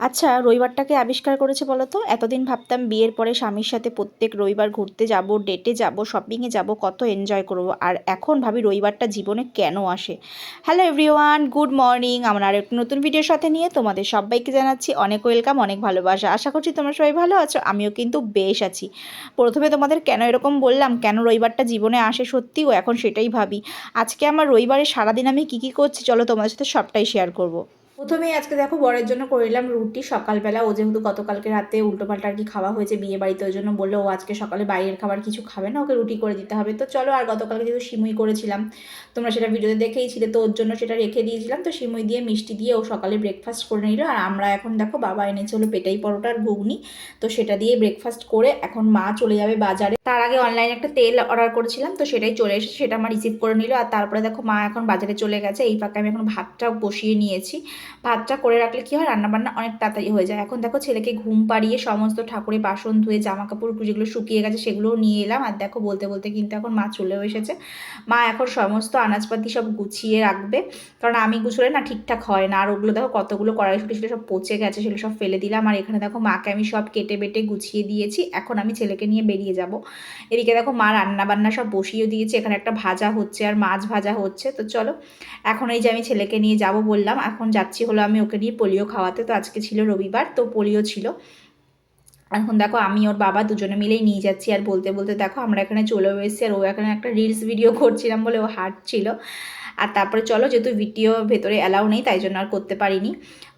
আচ্ছা রবিবারটাকে আবিষ্কার করেছে বলো তো এতদিন ভাবতাম বিয়ের পরে স্বামীর সাথে প্রত্যেক রবিবার ঘুরতে যাব ডেটে যাব শপিংয়ে যাব, কত এনজয় করব। আর এখন ভাবি রবিবারটা জীবনে কেন আসে? হ্যালো এভরিওয়ান গুড মর্নিং আমরা আর একটু নতুন ভিডিওর সাথে নিয়ে তোমাদের সবাইকে জানাচ্ছি অনেক ওয়েলকাম অনেক ভালোবাসা। আশা করছি তোমরা সবাই ভালো আছো, আমিও কিন্তু বেশ আছি। প্রথমে তোমাদের কেন এরকম বললাম? কেন রবিবারটা জীবনে আসে সত্যিও এখন সেটাই ভাবি। আজকে আমার রবিবারে সারাদিন আমি কী কী করছি? চলো তোমাদের সাথে সবটাই শেয়ার করব। প্রথমেই আজকে দেখো বরের জন্য করিলাম রুটি। সকালবেলা ও যেহেতু গতকালকে রাতে উল্টোপাল্টা আর কি খাওয়া হয়েছে বিয়ে বাড়িতে, ওই জন্য বলল ও আজকে সকালে বাইরের খাবার কিছু খাবে না, ওকে রুটি করে দিতে হবে। তো চলো আর গতকালকে যেহেতু সিমুই করেছিলাম, তোমরা সেটা ভিডিওতে দেখেই ছিলে তো ওর জন্য সেটা রেখে দিয়েছিলাম। তো সিমুই দিয়ে মিষ্টি দিয়ে ও সকালে ব্রেকফাস্ট করে নিল। আর আমরা এখন দেখো বাবা এনেছে হলো পেটাই পরোটা আর ঘুগনি। তো সেটা দিয়ে ব্রেকফাস্ট করে এখন মা চলে যাবে বাজারে। তার আগে অনলাইনে একটা তেল অর্ডার করেছিলাম, তো সেটাই চলে এসেছে, সেটা আমার রিসিভ করে নিল। আর তারপরে দেখো মা এখন বাজারে চলে গেছে। এই ফাঁকে আমি এখন ভাতটাও বসিয়ে নিয়েছি। ভাতটা করে রাখলে কী হয়? রান্নাবান্না অনেক তাড়াতাড়ি হয়ে যায়। এখন দেখো ছেলেকে ঘুম পাড়িয়ে সমস্ত ঠাকুরে বাসন ধুয়ে জামা কাপড় যেগুলো শুকিয়ে গেছে সেগুলোও নিয়ে এলাম। আর দেখো বলতে বলতে কিন্তু এখন মা চলেও এসেছে। মা এখন সমস্ত আনাজপাতি সব গুছিয়ে রাখবে। কারণ আমি গুছলে না ঠিকঠাক হয় না। আর ওগুলো দেখো কতগুলো কড়াইশুটি ছিল সব পচে গেছে, সেগুলো সব ফেলে দিলাম। আর এখানে দেখো মাকে আমি সব কেটে বেটে গুছিয়ে দিয়েছি। এখন আমি ছেলেকে নিয়ে বেরিয়ে যাব। এদিকে দেখো মা রান্না বান্না সব বসিয়ে দিয়েছে। এখানে একটা ভাজা হচ্ছে আর মাছ ভাজা হচ্ছে। তো চলো, এখন এই যে আমি ছেলেকে নিয়ে যাব বললাম, এখন যাচ্ছি হলো আমি ওকে নিয়ে পোলিও খাওয়াতে, তো আজকে ছিল রবিবার, তো পোলিও ছিল। এখন দেখো আমি ওর বাবা দুজনে মিলেই নিয়ে যাচ্ছি, আর বলতে বলতে দেখো আমরা এখানে চলেও এসেছি, আর ও এখানে একটা রিলস ভিডিও করছিলাম বলে ও হাঁটছিল। আর তারপরে চলো যেহেতু ভিডিও ভেতরে অ্যালাউ নেই, তাই জন্য আর করতে পারিনি।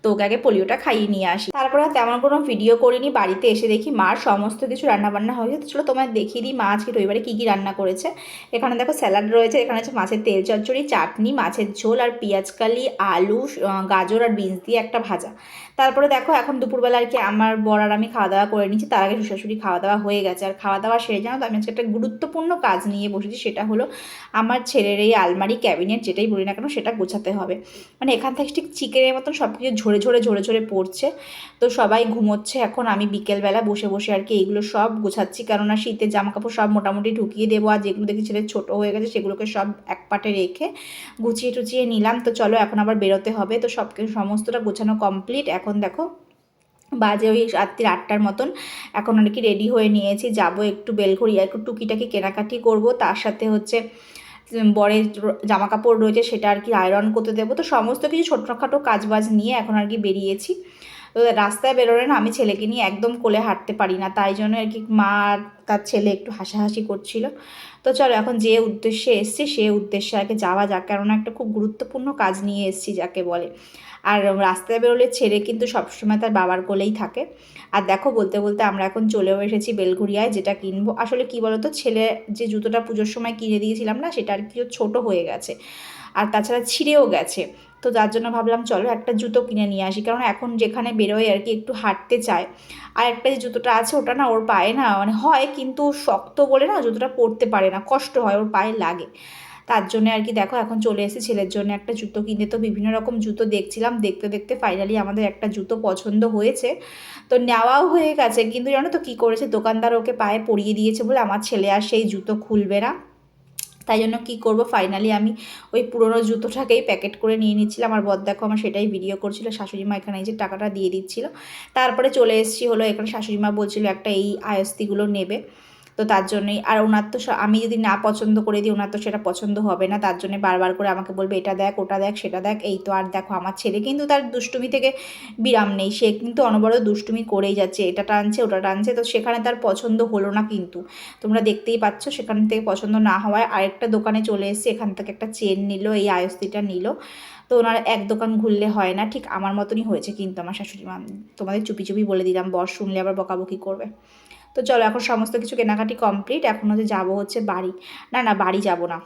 তো ওকে আগে পোলিওটা খাইয়ে নিয়ে আসি। তারপরে তেমন কোনো ভিডিও করিনি, বাড়িতে এসে দেখি মার সমস্ত কিছু রান্নাবান্না হয়েছে তো চলো তোমায় দেখিয়ে দিই মা আজকে রবিবারে কী কী রান্না করেছে। এখানে দেখো স্যালাড রয়েছে, এখানে হচ্ছে মাছের তেল চচ্চড়ি, চাটনি, মাছের ঝোল আর পেঁয়াজকালি আলু গাজর আর বিনস দিয়ে একটা ভাজা। তারপরে দেখো এখন দুপুরবেলা আর কি আমার বর আর আমি খাওয়া দাওয়া করে নিচ্ছি তার আগে শ্বশুরি খাওয়া দাওয়া হয়ে গেছে। আর খাওয়া দাওয়া সেরে জানো তো, আমি আজকে একটা গুরুত্বপূর্ণ কাজ নিয়ে বসেছি, সেটা হলো আমার ছেলের এই আলমারি, ক্যাবিনেট যেটাই বলি না কেন, সেটা গোছাতে হবে। মানে এখান থেকে ঠিক চিকেনের মতন সব কিছু ঝরে ঝরে ঝরে ঝরে পড়ছে। তো সবাই ঘুমোচ্ছে। এখন আমি বিকেলবেলা বসে বসে আর কি এইগুলো সব গোছাচ্ছি। কেননা শীতের জামা কাপড় সব মোটামুটি ঢুকিয়ে দেবো। আর যেগুলো দেখি ছেলে ছোটো হয়ে গেছে, সেগুলোকে সব এক পাটে রেখে গুছিয়ে টুচিয়ে নিলাম। তো চলো এখন আবার বেরোতে হবে। তো সব সমস্তটা গোছানো কমপ্লিট। এখন দেখো বাজে ওই রাত্রির আটটার মতন। এখন আর কি রেডি হয়ে নিয়েছি। যাব একটু বেলঘড়িয়া একটু টুকিটাকি কেনাকাটি করব। তার সাথে হচ্ছে বরের জামা কাপড় রয়েছে সেটা আর কি আয়রন করতে দেবো। তো সমস্ত কিছু ছোটোখাটো কাজবাজ নিয়ে এখন আর কি বেরিয়েছি। তো রাস্তায় বেরোলে না আমি ছেলেকে নিয়ে একদম কোলে হাঁটতে পারি না, তাই জন্য আর কি মা তার ছেলে একটু হাসাহাসি করছিল। তো চলো এখন যে উদ্দেশ্যে এসছি সে উদ্দেশ্যে আর কি যাওয়া যাক, কেননা একটা খুব গুরুত্বপূর্ণ কাজ নিয়ে এসছি যাকে বলে। আর রাস্তায় বেরোলে ছেলে কিন্তু সবসময় তার বাবার কোলেই থাকে। আর দেখো বলতে বলতে আমরা এখন চলেও এসেছি বেলঘুরিয়ায় যেটা কিনবো। আসলে কি বলতো, ছেলে যে জুতোটা পুজোর সময় কিনে দিয়েছিলাম না, সেটা আর কি ছোটো হয়ে গেছে। আর তাছাড়া ছিঁড়েও গেছে। তো যার জন্য ভাবলাম, চলো একটা জুতো কিনে নিয়ে আসি। কারণ এখন যেখানে বেরোয় আর কি একটু হাঁটতে চায়। আর একটা যে জুতোটা আছে, ওটা না ওর পায়ে না মানে হয় কিন্তু শক্ত বলে না জুতোটা পরতে পারে না, কষ্ট হয়, ওর পায়ে লাগে। তার জন্য আর কি দেখো এখন চলে এসেছি ছেলের জন্য একটা জুতো কিনে। তো বিভিন্ন রকম জুতো দেখছিলাম, দেখতে দেখতে ফাইনালি আমাদের একটা জুতো পছন্দ হয়েছে। তো নেওয়াও হয়ে গেছে, কিন্তু জানো তো কী করেছে? দোকানদার ওকে পায়ে পরিয়ে দিয়েছে বলে আমার ছেলে আর সেই জুতো খুলবে না। তাই জন্য কী করব? ফাইনালি আমি ওই পুরনো জুতোটাকেই প্যাকেট করে নিয়ে নিচ্ছিলাম। আর বদ দেখো আমার সেটাই ভিডিও করছিল, শাশুড়িমা এখানে যে টাকাটা দিয়ে দিচ্ছিল। তারপরে চলে এসেছি হলো, এখানে শাশুড়িমা বলছিল একটা এই আয়স্তিগুলো নেবে। তো তার জন্যই, আর ওনার তো আমি যদি না পছন্দ করে দিই, ওনার তো সেটা পছন্দ হবে না, তার জন্য বারবার করে আমাকে বলবে, এটা দেখ, ওটা দেখ, সেটা দেখ, এই তো আর দেখো, আমার ছেলে কিন্তু তার দুষ্টুমি থেকে বিরাম নেই, সে কিন্তু অনবরত দুষ্টুমি করেই যাচ্ছে, এটা টানছে, ওটা টানছে, তো সেখানে তার পছন্দ হলো না কিন্তু। তোমরা দেখতেই পাচ্ছ, সেখান থেকে পছন্দ না হওয়ায় আরেকটা দোকানে চলে এসেছে এখান থেকে একটা চেন নিল, এই আয়স্তিটা নিল। তো ওনার এক দোকান ঘুরলে হয় না, ঠিক আমার মতনই হয়েছে কিন্তু আমার শাশুড়ি মা, তোমাদের চুপি চুপি বলে দিলাম, বর শুনলে আবার বকাবকি করবে। তো চলো এখন সমস্ত কিছু কেনাকাটি কমপ্লিট এখন হচ্ছে যাব হচ্ছে বাড়ি। না না, বাড়ি যাব না।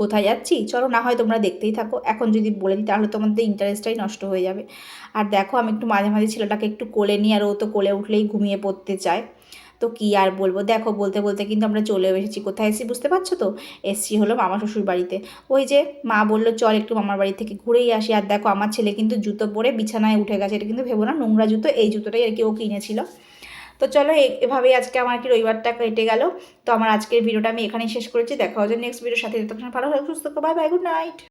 কোথায় যাচ্ছি? চলো না হয় তোমরা দেখতেই থাকো। এখন যদি বলে দিই তাহলে তোমাদের ইন্টারেস্টটাই নষ্ট হয়ে যাবে। আর দেখো আমি একটু মাঝে মাঝে ছেলেটাকে একটু কোলে নিই, আর ও তো কোলে উঠলেই ঘুমিয়ে পড়তে চায়। তো কী আর বলব? দেখো বলতে বলতে কিন্তু আমরা চলে এসেছি। কোথায় এসেছি বুঝতে পারছ তো? এসছি হলো মামা শ্বশুর বাড়িতে। ওই যে মা বলল, চল একটু মামার বাড়ি থেকে ঘুরেই আসি। আর দেখো আমার ছেলে কিন্তু জুতো পরে বিছানায় উঠে গেছে। এটা কিন্তু ভেবো না, নোংরা জুতো, এই জুতোটাই আর কি ও কিনেছিল। তো চলো এভাবেই আজকে আমার কি রবিবারটা কেটে গেল। তো আমার আজকের ভিডিওটা আমি এখানেই শেষ করেছি। দেখা হচ্ছে নেক্সট ভিডিওর সাথে। তখন ভালো থাকো, সুস্থ বাই বাই গুড নাইট